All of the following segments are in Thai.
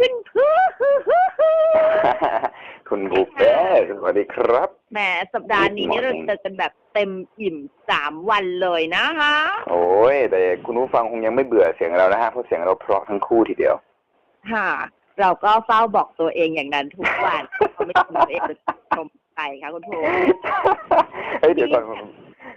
คุณผู้คุณบุฟเฟ่สวัสดีครับแหมสัปดาห์นี้นี่เราเจอกันแบบเต็มอิ่มสามวันเลยนะคะ โอ้ยแต่คุณผู้ฟังคงยังไม่เบื่อเสียงเรานะฮะเพราะเสียงเราเพราะทั้งคู่ทีเดียว ค่ะ เราก็เฝ้าบอกตัวเองอย่างนั้นทุกวันเขาไม่ชมตัวเองจะชมใครคะคุณผู้เฮ้ยเดี๋ยวก่อนคุณ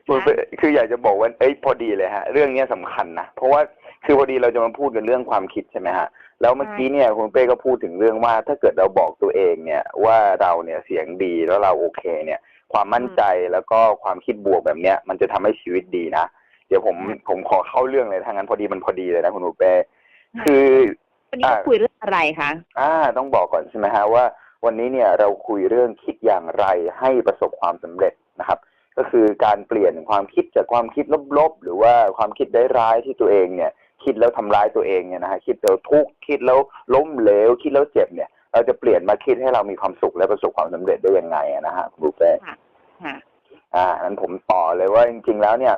บุฟเฟ่คืออยากจะบอกว่าเอ้ยพอดีเลยฮะ เรื่องเนี้ยสำคัญนะ เพราะว่าคือพอดีเราจะมาพูดกันเรื่องความคิดใช่ไหมฮะ แล้วเมื่อกี้เนี่ยคุณเป้ก็พูดถึงเรื่องว่า ถ้าเกิดเราบอกตัวเองเนี่ยว่าเราเนี่ยเสียงดีแล้วเราโอเคเนี่ย ความมั่นใจแล้วก็ความคิดบวกแบบเนี้ยมันจะทำให้ชีวิตดีนะเดี๋ยวผมผมขอเข้าเรื่องเลยทางนั้นพอดีมันพอดีเลยนะคุณอุเป้คือวันนี้เราคุยเรื่องอะไรคะอ่า ต้องบอกก่อนใช่ไหมฮะว่า วันนี้เนี่ยเราคุยเรื่องคิดอย่างไรให้ประสบความสำเร็จนะครับ ก็คือการเปลี่ยนความคิดจากความคิดลบๆหรือว่าความคิดร้ายๆที่ตัวเองเนี่ย คิดแล้วทำร้ายตัวเองเนี่ยนะฮะคิดแล้วทุกข์คิดแล้วล้มเหลวคิดแล้วเจ็บเนี่ย เราจะเปลี่ยนมาคิดให้เรามีความสุขและประสบความสำเร็จได้ยังไงอะนะฮะคุณบุฟเฟ่ต์ค่ะอ่านั้นผมต่อเลยว่าจริง ๆ แล้วเนี่ย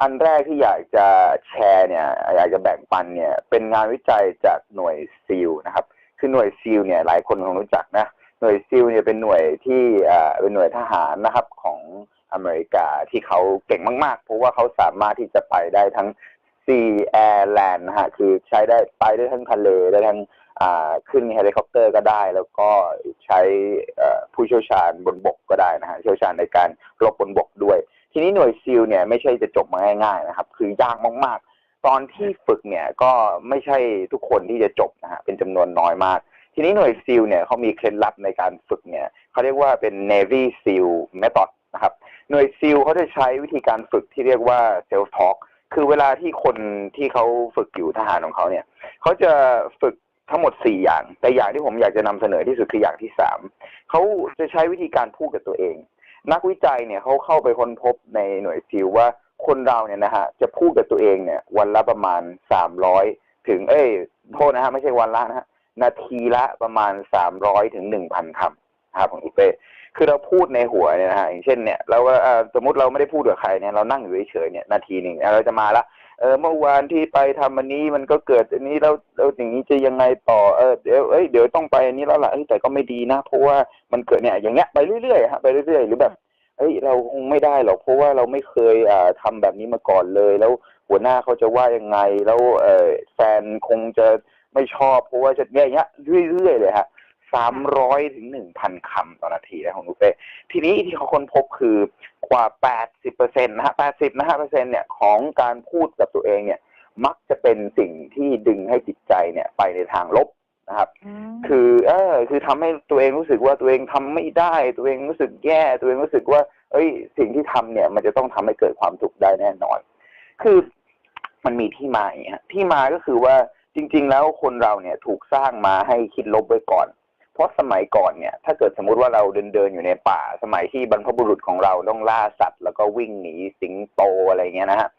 อันแรกที่อยากจะแชร์เนี่ย อยากจะแบ่งปันเนี่ย เป็นงานวิจัยจากหน่วยซีลนะครับ คือหน่วยซีลเนี่ยหลายคนคงรู้จักนะหน่วยซีลเนี่ยเป็นหน่วยที่อ่าเป็นหน่วยทหารนะครับของอเมริกาที่เขาเก่งมาก ๆ เพราะว่าเขาสามารถที่จะไปได้ทั้ง sea air land นะฮะคือใช้ได้ไปได้ทั้งทะเลได้ทั้งขึ้นเฮลิคอปเตอร์ก็ได้ แล้วก็ใช้ผู้เชี่ยวชาญบนบกก็ได้นะฮะเชี่ยวชาญในการรบบนบกด้วย ทีนี้หน่วยซีลเนี่ยไม่ใช่จะจบมาง่ายๆนะครับ คือยากมากๆ ตอนที่ฝึกเนี่ยก็ไม่ใช่ทุกคนที่จะจบนะฮะเป็นจำนวนน้อยมาก ทีนี้หน่วยซีลเนี่ยเขามีเคล็ดลับในการฝึกเนี่ยเขาเรียกว่าเป็น Navy SEAL Method นะครับหน่วยซีลเขาจะใช้วิธีการฝึกที่เรียกว่า self talk คือเวลาที่คนที่เขาฝึกอยู่ทหารของเขาเนี่ยเขาจะฝึกทั้งหมดสี่อย่าง แต่อย่างที่ผมอยากจะนำเสนอที่สุดคืออย่างที่สามเขาจะใช้วิธีการพูดกับตัวเอง นักวิจัยเนี่ยเขาเข้าไปค้นพบในหน่วยซิลว่าคนเราเนี่ยนะฮะจะพูดกับตัวเองเนี่ย วันละประมาณสามร้อยถึง เอ้ยโทษนะฮะไม่ใช่วันละนะฮะนาทีละประมาณสามร้อยถึงหนึ่งพันคำครับของอีเป้ คือเราพูดในหัวเนี่ยนะฮะอย่างเช่นเนี่ยเราว่าเอ่อสมมติเราไม่ได้พูดกับใครเนี่ยเรานั่งอยู่เฉยๆเนี่ยนาทีหนึ่งเราจะมาละเออเมื่อวานที่ไปทำอันนี้มันก็เกิดอันนี้แล้วแล้วอย่างนี้จะยังไงต่อเออเดี๋ยวเอ้ยเดี๋ยวต้องไปอันนี้แล้วล่ะแต่ก็ไม่ดีนะ เพราะว่ามันเกิดเนี่ยอย่างเงี้ยไปเรื่อยๆฮะไปเรื่อยๆหรือแบบเอ้ยเราคงไม่ได้หรอกเพราะว่าเราไม่เคยอ่าทำแบบนี้มาก่อนเลย แล้วหัวหน้าเขาจะว่ายังไง แล้วเออแฟนคงจะไม่ชอบเพราะว่าจะเนี่ยอย่างเงี้ยเรื่อยๆเลยฮะ สามร้อยถึงหนึ่งพันคำต่อนาทีนะของนุเป้ทีนี้ที่เขาค้นพบคือกว่า80เปอร์เซ็นต์นะฮะ80นะฮะเปอร์เซ็นต์เนี่ยของการพูดกับตัวเองเนี่ย มักจะเป็นสิ่งที่ดึงให้จิตใจเนี่ยไปในทางลบนะครับ คือเออคือทำให้ตัวเองรู้สึกว่าตัวเองทำไม่ได้ ตัวเองรู้สึกแย่ตัวเองรู้สึกว่า เอ้ย สิ่งที่ทำเนี่ย มันจะต้องทำให้เกิดความสุขได้แน่นอน คือมันมีที่มาอย่างเงี้ยที่มาก็คือว่าจริง ๆ แล้วคนเราเนี่ยถูกสร้างมาให้คิดลบไว้ก่อน เพราะสมัยก่อนเนี่ยถ้าเกิดสมมุติว่าเราเดินเดินอยู่ในป่า สมัยที่บรรพบุรุษของเราต้องล่าสัตว์ แล้วก็วิ่งหนีสิงโตอะไรเงี้ยนะฮะ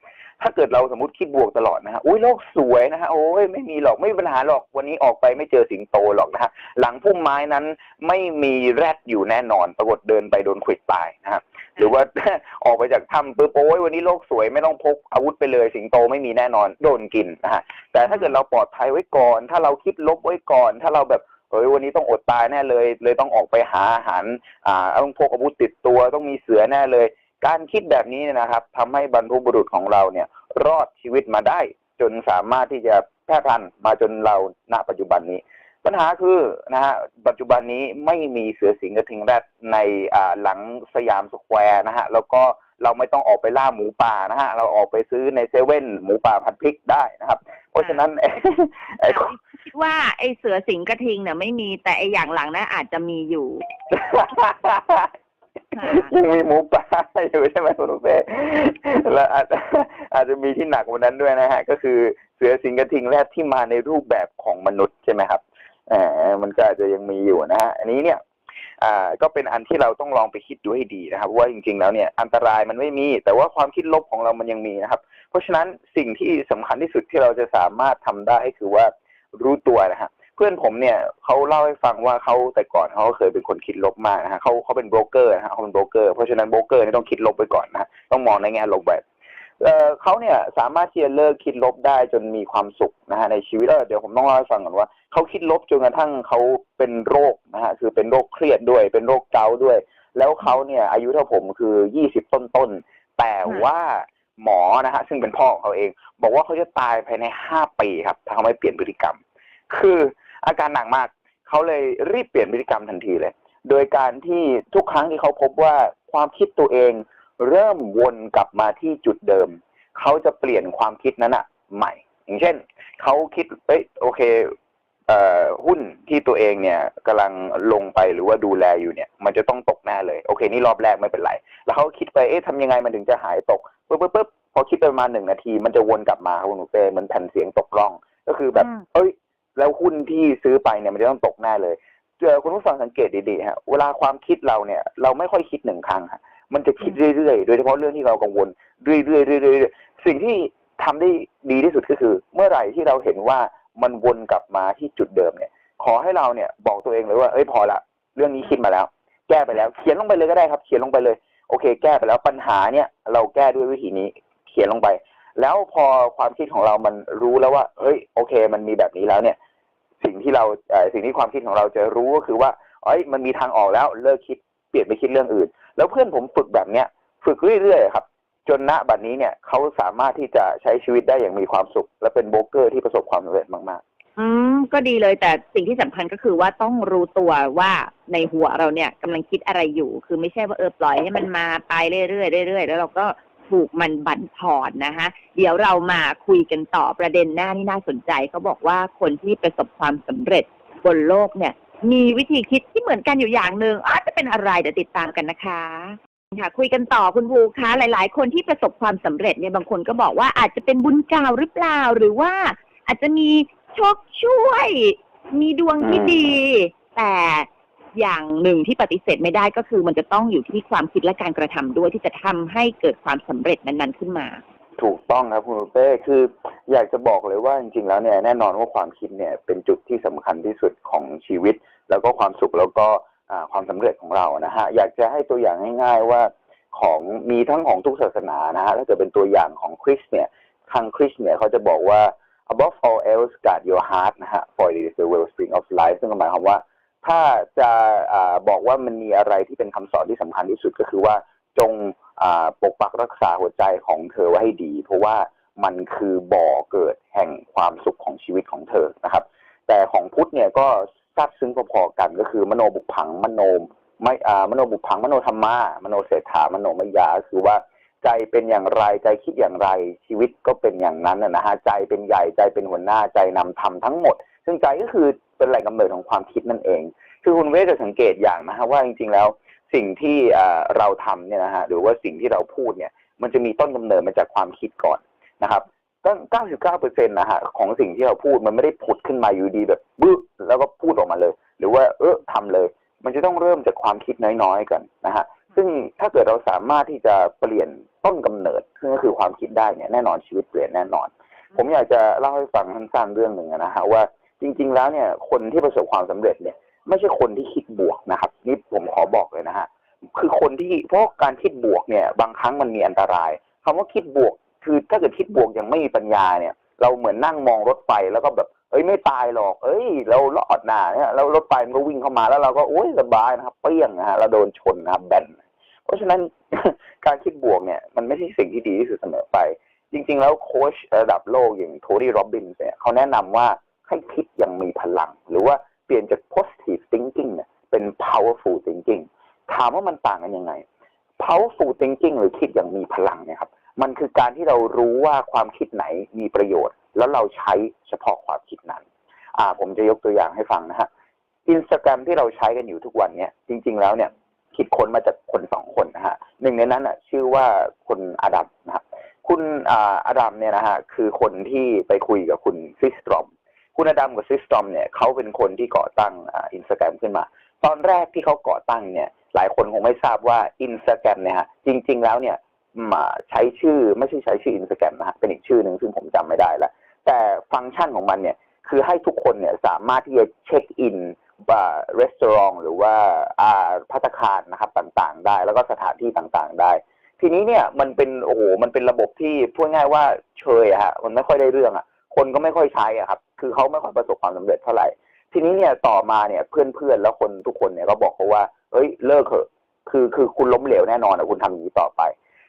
ถ้าเกิดเราสมมติคิดบวกตลอดนะฮะอุ้ยโลกสวยนะฮะโอ้ยไม่มีหรอกไม่มีปัญหาหรอกวันนี้ออกไปไม่เจอสิงโตหรอกนะฮะหลังพุ่มไม้นั้นไม่มีแรดอยู่แน่นอนปรากฏเดินไปโดนขวิดตายนะฮะหรือว่าออกไปจากถ้ำปุ๊บโอ้ยวันนี้โลกสวยไม่ต้องพกอาวุธไปเลยสิงโตไม่มีแน่นอนโดนกินนะฮะแต่ถ้าเกิดเราปลอดภัยไว้ก่อน ถ้าเราคิดลบไว้ก่อน ถ้าเราแบบ เฮ้ยวันนี้ต้องอดตายแน่เลย เลยต้องออกไปหาอาหารอ่าต้องพกอาวุธติดตัวต้องมีเสือแน่เลย การคิดแบบนี้เนยนะครับทำให้บรรพบุรุษของเราเนี่ย รอดชีวิตมาได้ จนสามารถที่จะแพร่พันธุ์มาจนเราณปัจจุบันนี้ ปัญหาคือนะฮะปัจจุบันนี้ไม่มีเสือสิงกระทิงแรดในอ่าหลังสยามสแควร์นะฮะแล้วก็เราไม่ต้องออกไปล่าหมูป่านะฮะ เราออกไปซื้อในเซเว่นหมูป่าผัดพริกได้นะครับ เพราะฉะนั้นไอ้ คิดว่าไอ้เสือสิงกระทิงเนี่ยไม่มีแต่ไอ้อย่างหลังนั้นอาจจะมีอยู่ยังมีหมูป่าอยู่ใช่ไหมคุณลูกเป้แล้วอาจจะอาจจะมีที่หนักกว่านั้นด้วยนะฮะ ก็คือเสือสิงกระทิงแรดที่มาในรูปแบบของมนุษย์ใช่ไหมครับเออมันก็อาจจะยังมีอยู่นะฮะอันนี้เนี่ยอ่าก็เป็นอันที่เราต้องลองไปคิดดูให้ดีนะครับว่าจริงๆแล้วเนี่ยอันตรายมันไม่มี แต่ว่าความคิดลบของเรามันยังมีนะครับ เพราะฉะนั้นสิ่งที่สำคัญที่สุดที่เราจะสามารถทำได้คือว่า รู้ตัวนะฮะเพื่อนผมเนี่ยเขาเล่าให้ฟังว่าเขาแต่ก่อนเขาเคยเป็นคนคิดลบมากนะฮะเขาเขาเป็นโบรกเกอร์นะฮะเขาเป็นโบรกเกอร์เพราะฉะนั้นโบรกเกอร์เนี่ยต้องคิดลบไปก่อนนะฮะต้องมองในแง่ลบแบบเอ่อเขาเนี่ยสามารถที่จะเลิกคิดลบได้จนมีความสุขนะฮะในชีวิตเออเดี๋ยวผมต้องเล่าให้ฟังก่อนว่าเขาคิดลบจนกระทั่งเขาเป็นโรคนะฮะคือเป็นโรคเครียดด้วย เป็นโรคเกาด้วย แล้วเขาเนี่ยอายุเท่าผมคือยี่สิบต้นๆแต่ว่าหมอนะฮะซึ่งเป็นพ่อของเขาเอง บอกว่าเขาจะตายภายในห้าปีครับถ้าเขาไม่เปลี่ยนพฤติกรรม คืออาการหนักมากเขาเลยรีบเปลี่ยนพฤติกรรมทันทีเลย โดยการที่ทุกครั้งที่เขาพบว่าความคิดตัวเอง เริ่มวนกลับมาที่จุดเดิม เขาจะเปลี่ยนความคิดนั้นอะใหม่ อย่างเช่นเขาคิดเอ้ยโอเคเอ่อหุ้นที่ตัวเองเนี่ยกำลังลงไปหรือว่าดูแลอยู่เนี่ย มันจะต้องตกแน่เลย โอเค นี่รอบแรกไม่เป็นไร แล้วเขาคิดไปเอ๊ะทำยังไงมันถึงจะหายตกปุ๊บปุ๊บปุ๊บพอคิดไปประมาณหนึ่งนาที มันจะวนกลับมาครับคุณหนูเป้เหมือนแผ่นเสียงตกร่อง ก็คือแบบอืมเอ้ย แล้วหุ้นที่ซื้อไปเนี่ยมันจะต้องตกแน่เลยเจอคุณผู้ฟังสังเกตดีๆฮะเวลาความคิดเราเนี่ย เราไม่ค่อยคิดหนึ่งครั้งฮะมันจะคิดเรื่อยๆ โดยเฉพาะเรื่องที่เรากังวลเรื่อยๆเรื่อยๆเรื่อยๆสิ่งที่ทำได้ดีที่สุดก็คือ เมื่อไหร่ที่เราเห็นว่ามันวนกลับมาที่จุดเดิมเนี่ย ขอให้เราเนี่ยบอกตัวเองเลยว่าเอ้ยพอละเรื่องนี้คิดมาแล้ว แก้ไปแล้ว เขียนลงไปเลยก็ได้ครับ เขียนลงไปเลย โอเค แก้ไปแล้วปัญหาเนี่ย เราแก้ด้วยวิธีนี้ เขียนลงไป แล้วพอความคิดของเรามันรู้แล้วว่าเฮ้ยโอเค มันมีแบบนี้แล้วเนี่ย สิ่งที่เราสิ่งที่ความคิดของเราจะรู้ก็คือว่าเอ้ยมันมีทางออกแล้วเลิกคิดเปลี่ยนไปคิดเรื่องอื่น แล้วเพื่อนผมฝึกแบบเนี้ยฝึกเรื่อยๆครับ จนณบัดนี้เนี่ยเขาสามารถที่จะใช้ชีวิตได้อย่างมีความสุข และเป็นโบรกเกอร์ที่ประสบความสำเร็จมากอืมก็ดีเลยแต่สิ่งที่สำคัญก็คือว่าต้องรู้ตัวว่าในหัวเราเนี่ยกำลังคิดอะไรอยู่ คือไม่ใช่ว่าเออปล่อยให้มันมาไปเรื่อยๆเรื่อยๆแล้วเราก็ ถูกมันบั่นทอนนะคะเดี๋ยวเรามาคุยกันต่อประเด็นหน้าที่น่าสนใจเขาบอกว่าคนที่ประสบความสำเร็จบนโลกเนี่ย มีวิธีคิดที่เหมือนกันอยู่อย่างหนึ่งอาจจะเป็นอะไรเดี๋ยวติดตามกันนะคะค่ะคุยกันต่อคุณภูคะหลาย ๆ คนที่ประสบความสำเร็จเนี่ยบางคนก็บอกว่าอาจจะเป็นบุญเก่าหรือเปล่า หรือว่าอาจจะมีโชคช่วย มีดวงที่ดี แต่ อย่างหนึ่งที่ปฏิเสธไม่ได้ก็คือ มันจะต้องอยู่ที่ความคิดและการกระทำด้วยที่จะทำให้เกิดความสำเร็จนั้นๆขึ้นมา ถูกต้องครับคุณเป้คือ อยากจะบอกเลยว่าจริงๆแล้วเนี่ยแน่นอนว่าความคิดเนี่ยเป็นจุดที่สำคัญที่สุดของชีวิต แล้วก็ความสุขแล้วก็ความสำเร็จของเรานะฮะอยากจะให้ตัวอย่างง่าย ๆว่าของมีทั้งของทุกศาสนานะฮะถ้าเกิดเป็นตัวอย่างของคริสเนี่ยทางคริสเนี่ยเขาจะบอกว่า above all else guard your heart นะฮะ for it is the wellspring of life ซึ่งหมายความว่า ถ้าจะอาบอกว่ามันมีอะไรที่เป็นคำสอนที่สำคัญที่สุดก็คือว่าจงปกปักรักษาหัวใจของเธอไว้ให้ดี เพราะว่ามันคือบ่อเกิดแห่งความสุขของชีวิตของเธอนะครับ แต่ของพุทธเนี่ยก็ซาบซึ้งพอๆกันก็คือมโนบุพังมโนไม่อ่ามโนบุพังมโนธรรมามโนเศรษฐามโนมยาคือว่าใจเป็นอย่างไรใจคิดอย่างไรชีวิตก็เป็นอย่างนั้นนะฮะใจเป็นใหญ่ใจเป็นหัวหน้าใจนำทำทั้งหมด ซึ่งใจก็คือ เป็นแหล่งกำเนิดของความคิดนั่นเอง คือคุณเวจะสังเกตอย่างนะฮะว่าจริงๆแล้วสิ่งที่เราทำเนี่ยนะฮะหรือว่าสิ่งที่เราพูดเนี่ย มันจะมีต้นกำเนิดมาจากความคิดก่อนนะครับตั้ง99เปอร์เซ็นะฮะของสิ่งที่เราพูดมันไม่ได้ผุดขึ้นมาอยู่ดีแบบบึ้แล้วก็พูดออกมาเลย หรือว่าเออทำเลย มันจะต้องเริ่มจากความคิดน้อยๆกันนะฮะซึ่งถ้าเกิดเราสามารถที่จะเปลี่ยนต้นกำเนิดซึ่งก็คือความคิดได้เนี่ยแน่นอนชีวิตเปลี่ยนแน่นอน ผมอยากจะเล่าให้ฟังสั้นๆเรื่องหนึ่งนะฮะว่า จริง ๆ แล้วเนี่ยคนที่ประสบความสำเร็จเนี่ย ไม่ใช่คนที่คิดบวกนะครับ นี่ผมขอบอกเลยนะฮะคือคนที่เพราะการคิดบวกเนี่ย บางครั้งมันมีอันตรายคำว่าคิดบวก คือถ้าเกิดคิดบวกยังไม่มีปัญญาเนี่ย เราเหมือนนั่งมองรถไฟแล้วก็แบบเอ้ยไม่ตายหรอก เอ้ย เรารอดหนาเนี่ยแล้วรถไฟมันก็วิ่งเข้ามาแล้วเราก็โอ้ยสบายนะครับเปรี้ยงนะฮะเราโดนชนนะครับแบนเพราะฉะนั้นการคิดบวกเนี่ย มันไม่ใช่สิ่งที่ดีที่สุดเสมอไป จริง ๆ แล้วโค้ชระดับโลกอย่างโทนี่โรบินส์เนี่ยเขาแนะนำว่า ให้คิดอย่างมีพลัง หรือว่าเปลี่ยนจาก positive thinking เนี่ยเป็น powerful thinking ถามว่ามันต่างกันยังไง powerful thinking หรือคิดอย่างมีพลังเนี่ยครับมันคือการที่เรารู้ว่าความคิดไหนมีประโยชน์ แล้วเราใช้เฉพาะความคิดนั้น อ่า ผมจะยกตัวอย่างให้ฟังนะฮะอินสตาแกรมที่เราใช้กันอยู่ทุกวันเนี่ยจริง ๆ แล้วเนี่ยคิดค้นมาจากคนสองคนนะฮะหนึ่งในนั้นอะชื่อว่าคุณอดัมนะครับคุณอ่าอดัมเนี่ยนะฮะคือคนที่ไปคุยกับคุณซิสตรอม คุณอดัมกับซิสตอมเนี่ยเขาเป็นคนที่ก่อตั้งอินสตาแกรมขึ้นมา ตอนแรกที่เขาก่อตั้งเนี่ย หลายคนคงไม่ทราบว่าอินสตาแกรมเนี่ยฮะจริง ๆ แล้วเนี่ยมาใช้ชื่อไม่ใช่ใช้ชื่ออินสตาแกรมนะฮะเป็นอีกชื่อหนึ่งซึ่งผมจำไม่ได้ล้วแต่ฟังก์ชันของมันเนี่ยคือให้ทุกคนเนี่ยสามารถที่จะเช็คอินว่ารีสอร์ทหรือว่าอ่าพัตคารนะครับต่างๆ ได้ แล้วก็สถานที่ต่างๆ ได้ ทีนี้เนี่ยมันเป็นโอ้โหมันเป็นระบบที่พูดง่ายว่าเชยฮะมันไม่ค่อยได้เรื่องอะ คนก็ไม่ค่อยใช้อะครับ คือเขาไม่ค่อยประสบความสำเร็จเท่าไหร่ ทีนี้เนี่ยต่อมาเนี่ยเพื่อนๆแล้วคนทุกคนเนี่ยก็บอกเขาว่า เอ้ยเลิกเถอะคือคือคุณล้มเหลวแน่นอนอะคุณทำอย่างนี้ต่อไป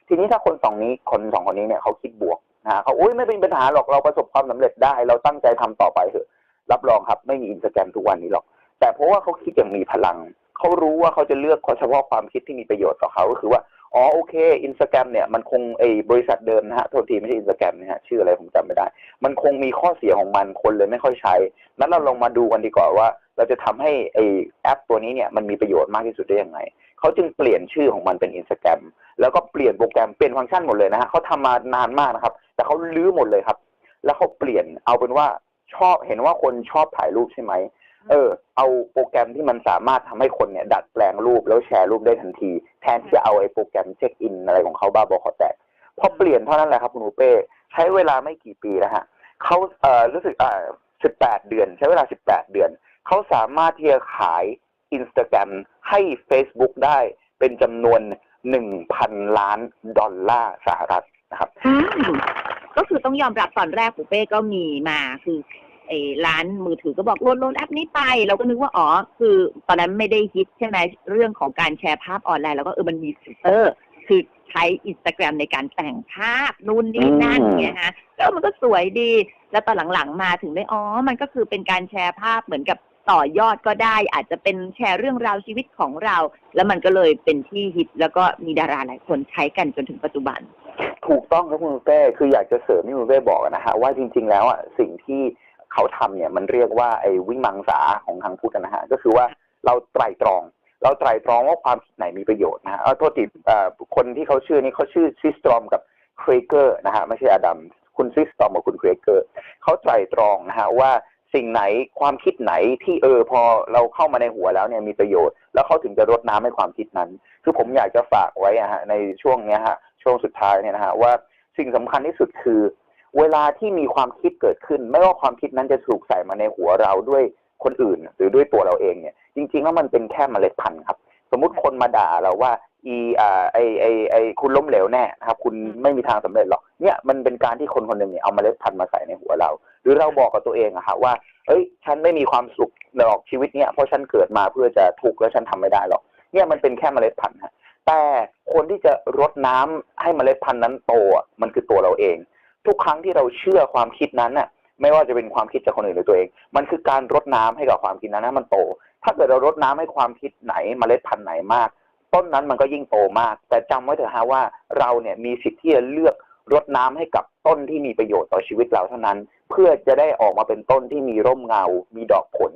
ทีนี้ถ้าคนสองนี้คนสองคนนี้เนี่ยเขาคิดบวกนะเขาอุ้ยไม่เป็นปัญหาหรอกเราประสบความสำเร็จได้ เราตั้งใจทำต่อไปเถอะ รับรองครับไม่มีอินสตาแกรมทุกวันนี้หรอก แต่เพราะว่าเขาคิดอย่างมีพลังเขารู้ว่าเขาจะเลือกเฉพาะความคิดที่มีประโยชน์ต่อเขาก็คือว่า อ๋อโอเคอินสตาแกรมเนี่ยมันคงไอบริษัทเดิมนะฮะโทษทีไม่ใช่อินสตาแกรมนะฮะชื่ออะไรผมจำไม่ได้ มันคงมีข้อเสียของมันคนเลยไม่ค่อยใช้ นั้นเราลองมาดูกันดีกว่าว่า เราจะทำให้ไอแอปตัวนี้เนี่ยมันมีประโยชน์มากที่สุดได้ยังไงเขาจึงเปลี่ยนชื่อของมันเป็นอินสตาแกรมแล้วก็เปลี่ยนโปรแกรมเปลี่ยนฟังก์ชันหมดเลยนะฮะเขาทำมานานมากนะครับ แต่เขาลื้อหมดเลยครับ แล้วเขาเปลี่ยนเอาเป็นว่าชอบเห็นว่าคนชอบถ่ายรูปใช่ไหม เออ เอาโปรแกรมที่มันสามารถทำให้คนเนี่ย ดัดแปลงรูปแล้วแชร์รูปได้ทันที แทนที่จะเอาไอ้โปรแกรมเช็คอินอะไรของเขาบ้าบอคอแตกพอเปลี่ยนเท่านั้นแหละครับคุณอูเป้ใช้เวลาไม่กี่ปีนะฮะเขาเอ่อรู้สึกอ่าสิบแปดเดือน ใช้เวลาสิบแปดเดือน เขาสามารถที่จะขายอินสตาแกรมให้ Facebook ได้เป็นจำนวนหนึ่งพันล้านดอลลาร์สหรัฐนะครับก็คือต้องยอมรับตอนแรกปูเป้ก็มีมาคือ ไอ้ร้านมือถือก็บอกโหลดโหลดแอปนี้ไป เราก็นึกว่าอ๋อคือตอนนั้นไม่ได้ฮิตใช่ไหมเรื่องของการแชร์ภาพออนไลน์ แล้วก็เออมันมีฟิลเตอร์ คือใช้อินสตาแกรมในการแต่งภาพนู่นนี่นั่นอืมเงี้ยฮะแล้วมันก็สวยดี แล้วตอนหลังๆมาถึงได้อ๋อมันก็คือเป็นการแชร์ภาพเหมือนกับต่อยอดก็ได้ อาจจะเป็นแชร์เรื่องราวชีวิตของเรา แล้วมันก็เลยเป็นที่ฮิตแล้วก็มีดาราหลายคนใช้กันจนถึงปัจจุบัน ถูกต้องครับคุณเป้คืออยากจะเสริมที่คุณเป้บอกนะฮะว่าจริง ๆ แล้วอะสิ่งที่ เขาทำเนี่ยมันเรียกว่าไอ้วิมังสาของทางพุทธนะฮะก็คือว่าเราไตรตรอง เราไตรตรองว่าความคิดไหนมีประโยชน์นะฮะเอาโทษทีเอ่อคนที่เขาชื่อนี้เขาชื่อซิสตรอมกับเครเกอร์นะฮะไม่ใช่อดัมคุณซิสตรอมกับคุณเครเกอร์เขาไตรตรองนะฮะว่าสิ่งไหนความคิดไหนที่เออพอเราเข้ามาในหัวแล้วเนี่ยมีประโยชน์ แล้วเขาถึงจะรดน้ำให้ความคิดนั้น คือผมอยากจะฝากไว้อะฮะในช่วงเนี้ยฮะช่วงสุดท้ายเนี่ยนะฮะว่าสิ่งสำคัญที่สุดคือ เวลาที่มีความคิดเกิดขึ้น ไม่ว่าความคิดนั้นจะถูกใส่มาในหัวเราด้วยคนอื่น หรือด้วยตัวเราเองเนี่ย จริงๆแล้วมันเป็นแค่เมล็ดพันธุ์ครับ สมมุติคนมาด่าเราว่า อีอ่าไอไอไอคุณล้มเหลวแน่นะครับ คุณไม่มีทางสำเร็จหรอกเนี่ยมันเป็นการที่คนคนหนึ่งเนี่ยเอาเมล็ดพันธุ์มาใส่ในหัวเรา หรือเราบอกกับตัวเองอะฮะว่าเอ้ย ฉันไม่มีความสุขหรอกชีวิตเนี่ยเพราะฉันเกิดมาเพื่อจะทุกข์แล้วฉันทำไม่ได้หรอกเนี่ยมันเป็นแค่เมล็ดพันธุ์ฮะแต่คนที่จะรดน้ำให้เมล็ดพันธุ์นั้นโตมันคือตัวเราเอง ทุกครั้งที่เราเชื่อความคิดนั้นน่ะไม่ว่าจะเป็นความคิดจากคนอื่นหรือตัวเอง มันคือการรดน้ำให้กับความคิดนั้นให้มันโต ถ้าเกิดเรารดน้ำให้ความคิดไหนเมล็ดพันธุ์ไหนมาก ต้นนั้นมันก็ยิ่งโตมาก แต่จำไว้เถอะฮะว่าเราเนี่ยมีสิทธิ์ที่จะเลือกรดน้ำให้กับต้นที่มีประโยชน์ต่อชีวิตเราเท่านั้น เพื่อจะได้ออกมาเป็นต้นที่มีร่มเงา มีดอกผล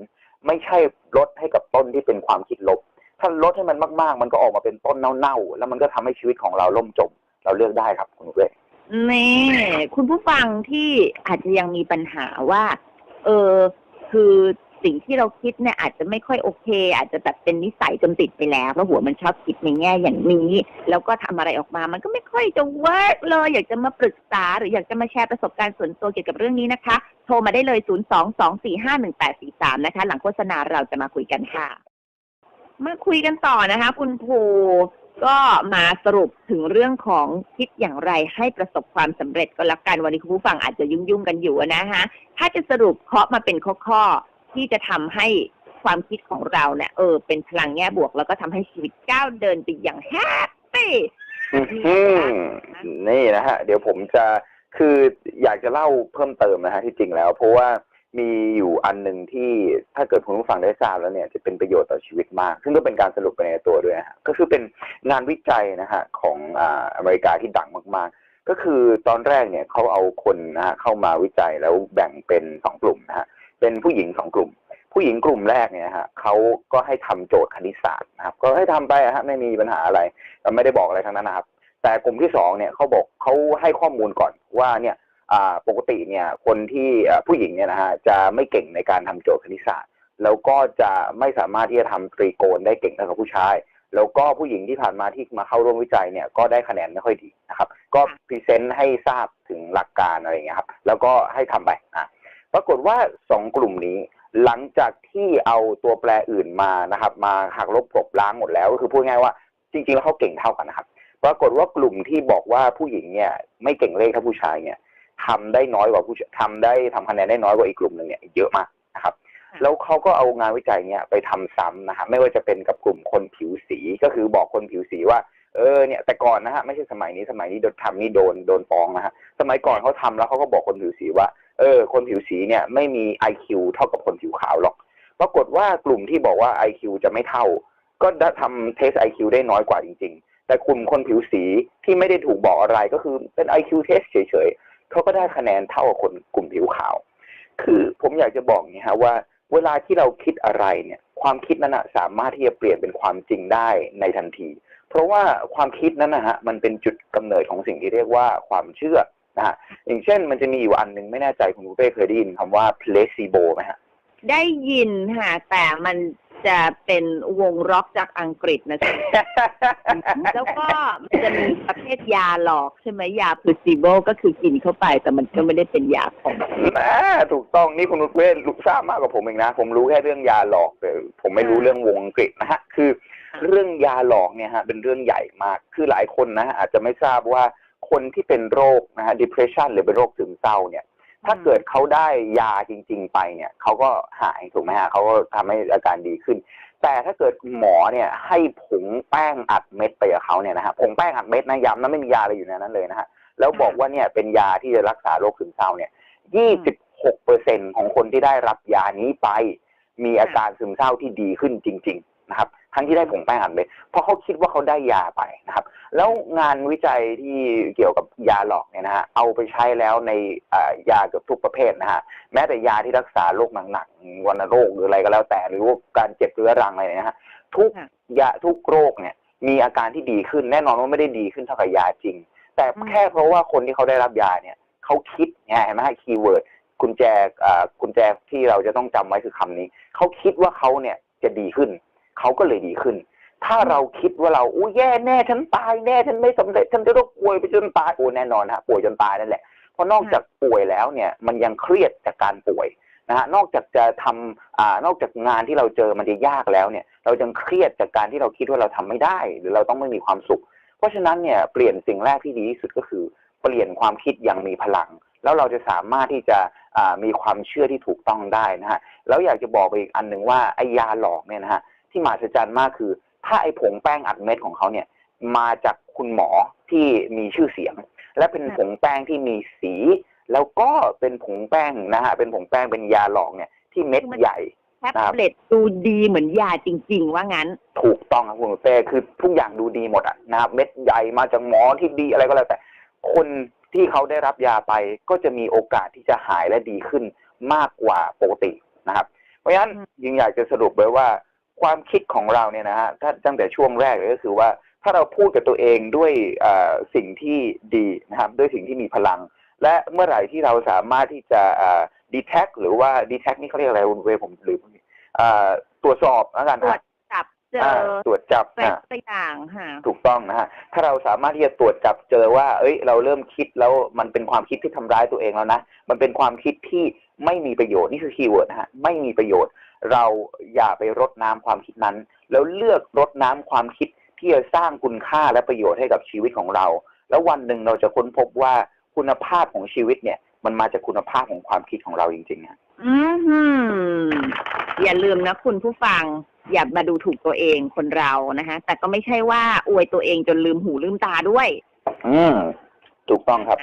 ไม่ใช่ลดให้กับต้นที่เป็นความคิดลบ ถ้าลดให้มันมากๆ มันก็ออกมาเป็นต้นเน่าๆแล้วมันก็ทำให้ชีวิตของเราล่มจม เราเลือกได้ครับคุณเว นี่คุณผู้ฟังที่อาจจะยังมีปัญหาว่า เออ คือสิ่งที่เราคิดเนี่ยอาจจะไม่ค่อยโอเค อาจจะแบบเป็นนิสัยจนติดไปแล้วเพราะหัวมันชอบคิดในแง่อย่างนี้ แล้วก็ทำอะไรออกมา มันก็ไม่ค่อยจะเวิร์กเลย อยากจะมาปรึกษาหรืออยากจะมาแชร์ประสบการณ์ส่วนตัวเกี่ยวกับเรื่องนี้นะคะ โทรมาได้เลย 0 2 2 4 5 1 8 4 3 นะคะ หลังโฆษณาเราจะมาคุยกันค่ะ มาคุยกันต่อนะคะ คุณภู ก็มาสรุปถึงเรื่องของคิดอย่างไรให้ประสบความสำเร็จก็แล้วกันวันนี้คุณผู้ฟังอาจจะยุ่งๆกันอยู่นะคะถ้าจะสรุปเคาะมาเป็นข้อๆที่จะทำให้ความคิดของเราเนี่ยเออ เป็นพลังแง่บวก แล้วก็ทำให้ชีวิตก้าวเดินไปอย่างแฮปปี้นี่นะฮะ เดี๋ยวผมจะคืออยากจะเล่าเพิ่มเติมนะฮะที่จริงแล้ว เพราะว่า มีอยู่อันหนึ่งที่ถ้าเกิดคุณผู้ฟังได้ทราบแล้วเนี่ยจะเป็นประโยชน์ต่อชีวิตมาก ซึ่งก็เป็นการสรุปไปในตัวด้วยนะฮะก็คือเป็นงานวิจัยนะฮะของอ่าอเมริกาที่ดังมากๆ ก็คือตอนแรกเนี่ยเขาเอาคนนะฮะเข้ามาวิจัยแล้วแบ่งเป็นสองกลุ่มนะฮะเป็นผู้หญิงสองกลุ่ม ผู้หญิงกลุ่มแรกเนี่ยฮะเขาก็ให้ทำโจทย์คณิตศาสตร์นะครับ ก็ให้ทำไปอะฮะไม่มีปัญหาอะไรไม่ได้บอกอะไรทั้งนั้นนะครับ แต่กลุ่มที่สองเนี่ยเขาบอกเขาให้ข้อมูลก่อนว่าเนี่ย ปกติเนี่ยคนที่ผู้หญิงเนี่ยนะฮะจะไม่เก่งในการทำโจทย์คณิตศาสตร์ แล้วก็จะไม่สามารถที่จะทำตรีโกณได้เก่งเท่ากับผู้ชาย แล้วก็ผู้หญิงที่ผ่านมาที่มาเข้าร่วมวิจัยเนี่ยก็ได้คะแนนไม่ค่อยดีนะครับ ก็พรีเซนต์ให้ทราบถึงหลักการอะไรอย่างเงี้ยครับ แล้วก็ให้ทำไปอะปรากฏว่าสองกลุ่มนี้หลังจากที่เอาตัวแปรอื่นมานะครับ มาหักลบกลบล้างหมดแล้วก็คือพูดง่ายว่าจริง ๆ แล้วเขาเก่งเท่ากันนะครับ ปรากฏว่ากลุ่มที่บอกว่าผู้หญิงเนี่ยไม่เก่งเลขเท่าผู้ชายเนี่ย ทำได้น้อยกว่าผู้ชทำได้ทำคะแนนได้น้อยกว่าอีกกลุ่มหนึ่งเนี่ยเยอะมากนะครับค่ะแล้วเขาก็เอางานวิจัยเนี่ยไปทำซ้ำนะฮะไม่ว่าจะเป็นกับกลุ่มคนผิวสีก็คือบอกคนผิวสีว่าเออเนี่ยแต่ก่อนนะฮะไม่ใช่สมัยนี้สมัยนี้โดนทำนี่โดนโดนฟ้องนะฮะสมัยก่อนเขาทำแล้วเขาก็บอกคนผิวสีว่าเออคนผิวสีเนี่ยไม่มี IQ เท่ากับคนผิวขาวหรอก ปรากฏว่ากลุ่มที่บอกว่า IQ จะไม่เท่า ก็ได้ทำเทส IQ ได้น้อยกว่าจริง ๆ แต่กลุ่มคนผิวสีที่ไม่ได้ถูกบอกอะไรก็คือเป็น IQ เทสเฉยๆ เขาก็ได้คะแนนเท่ากับคนกลุ่มผิวขาว คือผมอยากจะบอกเนี่ยฮะว่า เวลาที่เราคิดอะไรเนี่ย ความคิดนั้นนะสามารถที่จะเปลี่ยนเป็นความจริงได้ในทันที เพราะว่าความคิดนั้นนะฮะมันเป็นจุดกำเนิดของสิ่งที่เรียกว่าความเชื่อนะฮะอย่างเช่นมันจะมีอยู่อันหนึ่งไม่แน่ใจคุณบุฟเป้เคยได้ยินคำว่า placebo ไหมฮะได้ยินค่ะแต่มัน จะเป็นวงร็อกจากอังกฤษนะแล้วก็มันจะมีประเภทยาหลอกใช่ไหมยา placebo ก็คือกินเข้าไปแต่มันก็ไม่ได้เป็นยาของนะถูกต้องนี่คุณนุชเวศรู้ทราบมากกว่าผมเองนะ ผมรู้แค่เรื่องยาหลอกแต่ผมไม่รู้เรื่องวงอังกฤษนะฮะคือ เรื่องยาหลอกเนี่ยฮะเป็นเรื่องใหญ่มากคือหลายคนนะฮะอาจจะไม่ทราบว่าคนที่เป็นโรคนะฮะ depression หรือเป็นโรคซึมเศร้าเนี่ย ถ้าเกิดเขาได้ยาจริง ๆ ไปเนี่ยเขาก็หายถูกไหมฮะเขาก็ทำให้อาการดีขึ้น แต่ถ้าเกิดหมอเนี่ยให้ผงแป้งอัดเม็ดไปกับเขาเนี่ยนะฮะผงแป้งอัดเม็ดนะย้ำนะไม่มียาอะไรอยู่ในนั้นเลยนะฮะแล้วบอกว่าเนี่ยเป็นยาที่จะรักษาโรคซึมเศร้าเนี่ย26เปอร์เซ็นของคนที่ได้รับยานี้ไป มีอาการซึมเศร้าที่ดีขึ้นจริง ๆ นะครับ ทั้งที่ได้ผงแป้งอัดเม็ดเพราะเขาคิดว่าเขาได้ยาไปนะครับ แล้วงานวิจัยที่เกี่ยวกับยาหลอกเนี่ยนะฮะเอาไปใช้แล้วในอ่ายาเกือบทุกประเภทนะฮะแม้แต่ยาที่รักษาโรคหนักๆวัณโรคหรืออะไรก็แล้วแต่หรือว่าการเจ็บเรื้อรังอะไรเนี่ยนะฮะทุกค่ะยาทุกโรคเนี่ยมีอาการที่ดีขึ้นแน่นอนว่าไม่ได้ดีขึ้นเท่ากับยาจริง แต่อืมแค่เพราะว่าคนที่เขาได้รับยาเนี่ยเขาคิดไงเห็นไหมฮะคีย์เวิร์ดกุญแจอ่ากุญแจที่เราจะต้องจำไว้คือคำนี้ เขาคิดว่าเขาเนี่ยจะดีขึ้น เขาก็เลยดีขึ้น ถ้าเราคิดว่าเราอู้แย่แน่ฉันตายแน่ฉันไม่สำเร็จฉันจะต้องป่วยไปจนตายโอ้แน่นอนฮะป่วยจนตายนั่นแหละเพราะนอกจากป่วยแล้วเนี่ยมันยังเครียดจากการป่วยนะฮะนอกจากจะทำอ่านอกจากงานที่เราเจอมันจะยากแล้วเนี่ย เรายังเครียดจากการที่เราคิดว่าเราทำไม่ได้ หรือเราต้องไม่มีความสุข เพราะฉะนั้นเนี่ยเปลี่ยนสิ่งแรกที่ดีที่สุดก็คือ เปลี่ยนความคิดอย่างมีพลัง แล้วเราจะสามารถที่จะอ่ามีความเชื่อที่ถูกต้องได้นะฮะแล้วอยากจะบอกไปอีกอันหนึ่งว่าไอ้ยาหลอกเนี่ยนะฮะ ที่มหัศจรรย์มากคือ ถ้าไอ้ผงแป้งอัดเม็ดของเขาเนี่ย มาจากคุณหมอที่มีชื่อเสียง และเป็นผงแป้งที่มีสี แล้วก็เป็นผงแป้งนะฮะเป็นผงแป้งเป็นยาหลอกเนี่ยที่เม็ดใหญ่แท็บเล็ตดูดีเหมือนยาจริง ๆ ว่างั้น ถูกต้องครับคุณเป้คือทุกอย่างดูดีหมดอะนะครับเม็ดใหญ่มาจากหมอที่ดีอะไรก็แล้วแต่ คนที่เขาได้รับยาไปก็จะมีโอกาสที่จะหายและดีขึ้นมากกว่าปกตินะครับ เพราะฉะนั้นอืมยังอยากจะสรุปไว้ว่า ความคิดของเราเนี่ยนะฮะถ้าตั้งแต่ช่วงแรกเลยก็คือว่าถ้าเราพูดกับตัวเองด้วยเอ่อสิ่งที่ดีนะครับด้วยสิ่งที่มีพลัง และเมื่อไหร่ที่เราสามารถที่จะดีแท็กหรือว่าดีแท็กนี่เขาเรียกอะไรคุณเวผมลืมเอ่อตรวจสอบแล้วกันตรวนะจจับเจออ่าตรวจจับเป็นอ่าตัวอย่างค่ะถูกต้องนะฮะถ้าเราสามารถที่จะตรวจจับเจอว่า เอ้ย เราเริ่มคิดแล้วมันเป็นความคิดที่ทำร้ายตัวเองแล้วนะ มันเป็นความคิดที่ไม่มีประโยชน์นี่คือคีย์เวิร์ดนะฮะไม่มีประโยชน์ เราอย่าไปรดน้ำความคิดนั้น แล้วเลือกรดน้ำความคิดที่จะสร้างคุณค่าและประโยชน์ให้กับชีวิตของเรา แล้ววันหนึ่งเราจะค้นพบว่าคุณภาพของชีวิตเนี่ย มันมาจากคุณภาพของความคิดของเราจริงๆนะอือหืออย่าลืมนะคุณผู้ฟังอย่ามาดูถูกตัวเองคนเรานะคะแต่ก็ไม่ใช่ว่าอวยตัวเองจนลืมหูลืมตาด้วย อืมถูกต้องครับ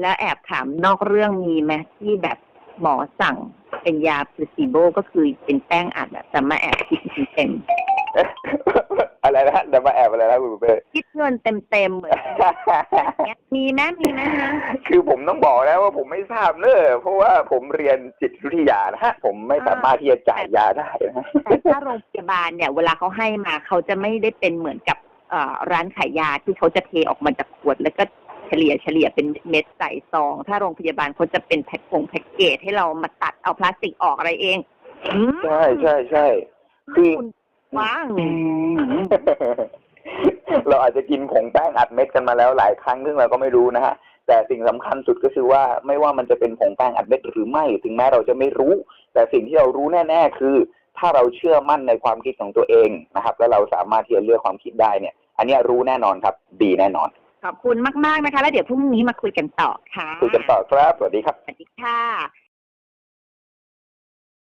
แล้วแอบถามนอกเรื่องมีไหมที่แบบหมอสั่ง เป็นยาพล a ซิโบก็คือเป็นแป้งอัดอะแต่มาแอบคิดเต็มอะไรนะเดี๋ยวมาแอบอะไรนะคุณบุฟเป้ๆคิดเงินเต็มๆเหมือนเนี้ยมีไหมมีไหมฮะคือผมต้องบอกแล้วว่าผมไม่ทราบเนอะเพราะว่าผมเรียนจิตวิทยานะฮะผมไม่สามารถที่จะจ่ายยาได้นะแต่ถ้าโรงพยาบาลเนี่ย เวลาเขาให้มาเขาจะไม่ได้เป็นเหมือนกับเอ่อร้านขายยาที่เขาจะเทออกมาจากขวดแล้วก็ เฉลี่ยเฉลี่ยเป็นเม็ดใส่ซอง ถ้าโรงพยาบาลเขาจะเป็นแพ็คกงแพ็กเกจให้เรามาตัดเอาพลาสติกออกอะไรเองใช่ใช่ใช่คือคว่างเราอาจจะกินผงแป้งอัดเม็ดกันมาแล้วหลายครั้งซึ่งเราก็ไม่รู้นะฮะแต่สิ่งสำคัญสุดก็คือว่าไม่ว่ามันจะเป็นผงแป้งอัดเม็ดหรือไม่ถึงแม้เราจะไม่รู้ แต่สิ่งที่เรารู้แน่ ๆ คือ ถ้าเราเชื่อมั่นในความคิดของตัวเองนะครับ แล้วเราสามารถที่จะเลือกความคิดได้เนี่ย อันนี้รู้แน่นอนครับ ดีแน่นอน ขอบคุณมาก ๆ นะคะ แล้วเดี๋ยวพรุ่งนี้มาคุยกันต่อค่ะคุยกันต่อครับ สวัสดีครับ สวัสดีค่ะ